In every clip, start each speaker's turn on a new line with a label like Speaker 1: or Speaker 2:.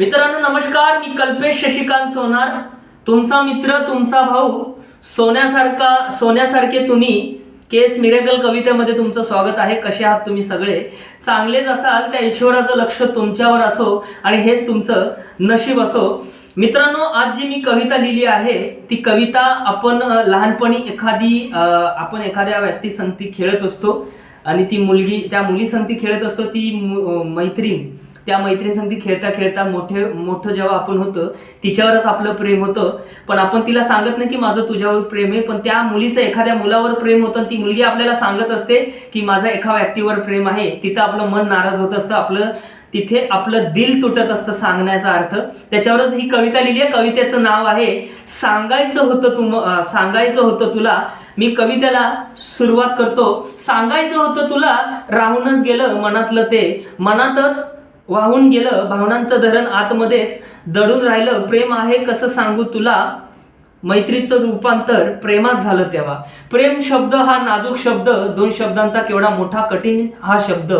Speaker 1: मित्रांनो नमस्कार. मी कल्पेश शशिकांत सोनार. तुमचा मित्र तुमचा भाऊ सोन्यासारखा सोन्यासारखे तुम्ही केस मिरेकल कवितेमध्ये तुमचं स्वागत आहे. कसे आहात तुम्ही सगळे? चांगलेच असाल त्या ईश्वराचं लक्ष तुमच्यावर असो आणि हेच तुमचं नशीब असो. मित्रांनो आज जी मी कविता लिहिली आहे ती कविता आपण लहानपणी एखादी आपण एखाद्या व्यक्ती संगती खेळत असतो आणि ती मुलगी त्या मुलीसंगती खेळत असतो ती मैत्रीण. त्या मैत्रीण संगती खेळता खेळता मोठे मोठं जेव्हा आपण होतं तिच्यावरच आपलं प्रेम होतं. पण आपण तिला सांगत नाही की माझं तुझ्यावर प्रेम आहे पण त्या मुलीचं एखाद्या मुलावर प्रेम होतं आणि ती मुलगी आपल्याला सांगत असते की माझं एका व्यक्तीवर प्रेम आहे. तिथं आपलं मन नाराज होत असतं आपलं तिथे आपलं दिल तुटत असतं सांगण्याचा अर्थ. त्याच्यावरच ही कविता लिहिली आहे. कवितेचं नाव आहे सांगायचं होतं तुम सांगायचं होतं तुला मी कवितेला सुरुवात करतो. सांगायचं होतं तुला राहूनच गेलं मनातलं ते. मनातच वाहून गेलं भावनांचं धरण आतमध्येच दडून राहिलं. प्रेम आहे कसं सांगू तुला? मैत्रीचं रूपांतर प्रेमात झालं तेव्हा. प्रेम शब्द हा नाजूक शब्द. दोन शब्दांचा केवढा मोठा कठीण हा शब्द.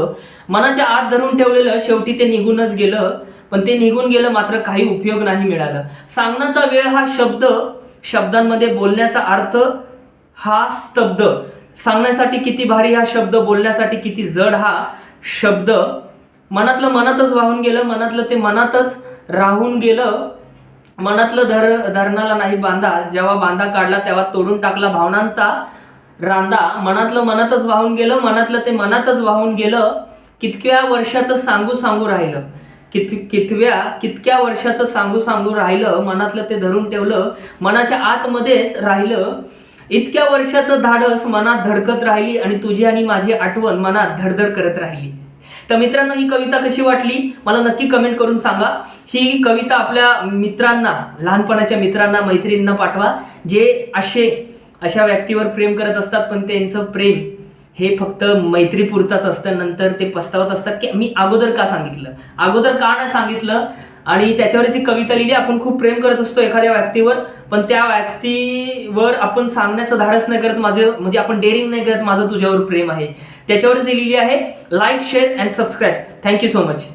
Speaker 1: मनाच्या आत धरून ठेवलेलं शेवटी ते निघूनच गेलं. पण ते निघून गेलं मात्र काही उपयोग नाही मिळालं. सांगण्याचा वेळ हा शब्द. शब्दांमध्ये बोलण्याचा अर्थ हा स्तब्ध. सांगण्यासाठी किती भारी हा शब्द बोलण्यासाठी किती जड हा शब्द. मनातलं मनातच वाहून गेलं मनातलं ते मनातच राहून गेलं. मनातलं धर धरणाला नाही बांधा जेव्हा बांधा काढला तेव्हा तोडून टाकला भावनांचा रांदा. मनातलं मनातच वाहून गेलं मनातलं ते मनातच वाहून गेलं. कितक्या वर्षाचं सांगू सांगू राहिलं? कित कितव्या कितक्या वर्षाचं सांगू सांगू राहिलं? मनातलं ते धरून ठेवलं मनाच्या आतमध्येच राहिलं. इतक्या वर्षाचं धाडस मनात धडकत राहिली आणि तुझी आणि माझी आठवण मनात धडधड करत राहिली. तर मित्रांनो ही कविता कशी वाटली? मला नक्की कमेंट करून सांगा. ही कविता आपल्या मित्रांना लहानपणाच्या मित्रांना मैत्रिणींना पाठवा जे असे अशा व्यक्तीवर प्रेम करत असतात पण त्यांचं प्रेम हे फक्त मैत्रीपुरताच असतं. नंतर ते पस्तावत असतात. की मी अगोदर का सांगितलं? अगोदर का नाही सांगितलं? आणि त्याच्यावर जी कविता लिहिली आपण खूप प्रेम करत असतो एखाद्या व्यक्तीवर पण त्या व्यक्तीवर आपण सांगण्याचं धाडस नाही करत माझं म्हणजे आपण डेअरिंग नाही करत माझं तुझ्यावर प्रेम आहे. त्याच्यावर जी लिहिली आहे like share and subscribe thank you so much